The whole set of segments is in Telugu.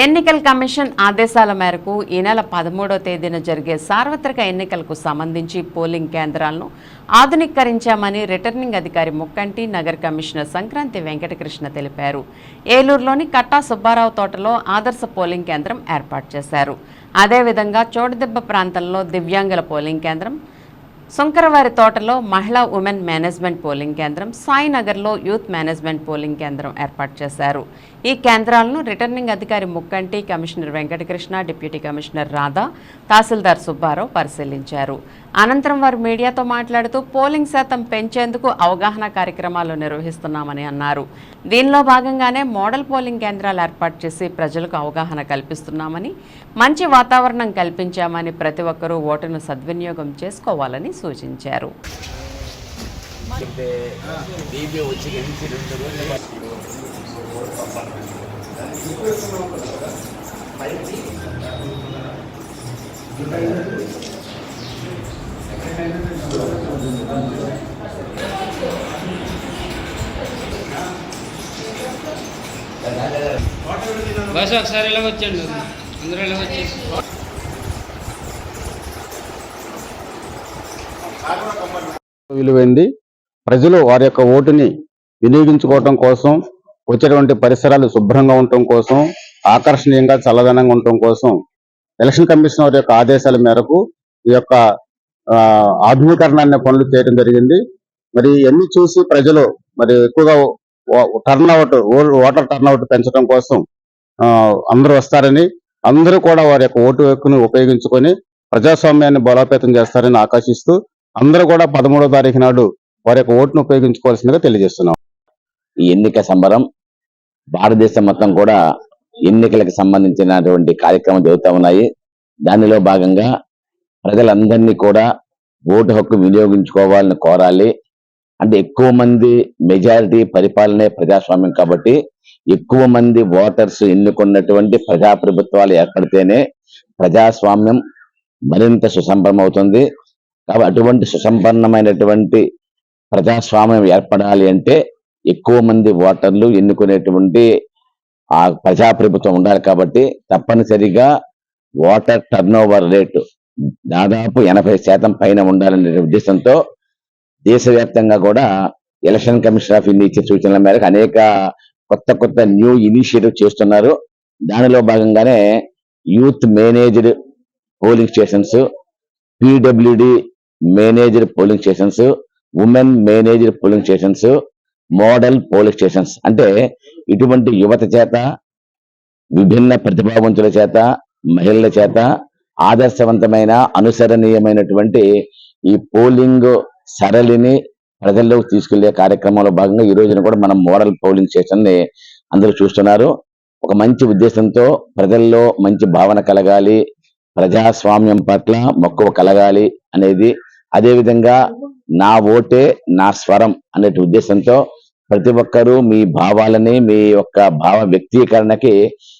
ఎన్నికల కమిషన్ ఆదేశాల మేరకు ఈ నెల పదమూడో తేదీన జరిగే సార్వత్రిక ఎన్నికలకు సంబంధించి పోలింగ్ కేంద్రాలను ఆధునీకరించామని రిటర్నింగ్ అధికారి ముక్కంటి నగర కమిషనర్ సంక్రాంతి వెంకటకృష్ణ తెలిపారు. ఏలూరులోని కట్టా సుబ్బారావు తోటలో ఆదర్శ పోలింగ్ కేంద్రం ఏర్పాటు చేశారు. అదేవిధంగా చోడదెబ్బ ప్రాంతంలో దివ్యాంగుల పోలింగ్ కేంద్రం సుంకరవారి తోటలో మహిళా ఉమెన్ మేనేజ్మెంట్ పోలింగ్ కేంద్రం సాయినగర్లో యూత్ మేనేజ్మెంట్ పోలింగ్ కేంద్రం ఏర్పాటు చేశారు. ఈ కేంద్రాలను రిటర్నింగ్ అధికారి Mukkanti commissioner Venkatakrishna deputy commissioner Radha tahsildar Subbarao పరిశీలించారు. అనంతరం వారు మీడియాతో మాట్లాడుతూ పోలింగ్ శాతం పెంచేందుకు అవగాహన కార్యక్రమాలు నిర్వహిస్తున్నామని అన్నారు. దీనిలో భాగంగానే మోడల్ పోలింగ్ కేంద్రాలు ఏర్పాటు చేసి ప్రజలకు అవగాహన కల్పిస్తున్నామని మంచి వాతావరణం కల్పించామని ప్రతి ఒక్కరూ ఓటును సద్వినియోగం చేసుకోవాలని సూచించారు. బీబీ బస్ ఒకసారి ఇలా వచ్చండి అందరూ ఇలా వచ్చేసి. విలువైంది. ప్రజలు వారి యొక్క ఓటుని వినియోగించుకోవటం కోసం వచ్చేటువంటి పరిసరాలు శుభ్రంగా ఉండటం కోసం ఆకర్షణీయంగా చల్లదనంగా ఉండటం కోసం ఎలక్షన్ కమిషన్ వారి యొక్క ఆదేశాల మేరకు ఈ యొక్క ఆ, ఆధునీకరణ పనులు చేయడం జరిగింది. మరి ఇవన్నీ చూసి ప్రజలు మరి ఎక్కువగా turn out voter turn out పెంచడం కోసం అందరూ వస్తారని అందరూ కూడా వారి యొక్క ఓటు హక్కును ఉపయోగించుకొని ప్రజాస్వామ్యాన్ని బలోపేతం చేస్తారని ఆకాశిస్తూ అందరూ కూడా పదమూడో తారీఖు నాడు వారి యొక్క ఓటును ఉపయోగించుకోవాల్సిందిగా తెలియజేస్తున్నాం. ఈ ఎన్నిక సంబరం భారతదేశం మొత్తం కూడా ఎన్నికలకు సంబంధించినటువంటి కార్యక్రమం జరుగుతూ ఉన్నాయి. దానిలో భాగంగా ప్రజలందరినీ కూడా ఓటు హక్కు వినియోగించుకోవాలని కోరాలి. అంటే ఎక్కువ మంది మెజారిటీ పరిపాలనే ప్రజాస్వామ్యం కాబట్టి ఎక్కువ మంది ఓటర్స్ ఎన్నుకున్నటువంటి ప్రజాప్రభుత్వాలు ఏర్పడితేనే ప్రజాస్వామ్యం మరింత సుసంపన్నం అవుతుంది. కాబట్టి అటువంటి సుసంపన్నమైనటువంటి ప్రజాస్వామ్యం ఏర్పడాలి అంటే ఎక్కువ మంది ఓటర్లు ఎన్నుకునేటువంటి ఆ ప్రజాప్రభుత్వం ఉండాలి కాబట్టి తప్పనిసరిగా ఓటర్ టర్న్ ఓవర్ రేటు దాదాపు ఎనభై శాతం పైన ఉండాలనే ఉద్దేశంతో దేశవ్యాప్తంగా కూడా ఎలక్షన్ కమిషన్ ఆఫ్ ఇండియా ఇచ్చే సూచనల మేరకు అనేక కొత్త కొత్త న్యూ ఇనిషియేటివ్ చేస్తున్నారు. దానిలో భాగంగానే youth managed polling stations PWD managed polling stations women managed polling stations model polling stations అంటే ఇటువంటి యువత చేత విభిన్న ప్రతిభావంతుల చేత మహిళల చేత ఆదర్శవంతమైన అనుసరణీయమైనటువంటి ఈ పోలింగ్ సరళిని ప్రజల్లోకి తీసుకెళ్ళే కార్యక్రమంలో భాగంగా ఈ రోజున కూడా మనం మోడల్ పోలింగ్ స్టేషన్ని అందరూ చూస్తున్నారు. ఒక మంచి ఉద్దేశంతో ప్రజల్లో మంచి భావన కలగాలి ప్రజాస్వామ్యం పట్ల మక్కువ కలగాలి అనేది. అదేవిధంగా నా ఓటే నా స్వరం అనే ఉద్దేశంతో ప్రతి ఒక్కరూ మీ భావాలని మీ యొక్క భావ వ్యక్తీకరణకి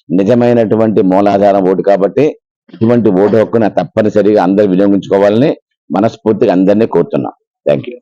నిజమైనటువంటి మూలాధారం ఓటు కాబట్టి ఇటువంటి ఓటు హక్కును తప్పనిసరిగా అందరు వినియోగించుకోవాలని మనస్ఫూర్తిగా అందరినీ కోరుతున్నాం. Thank you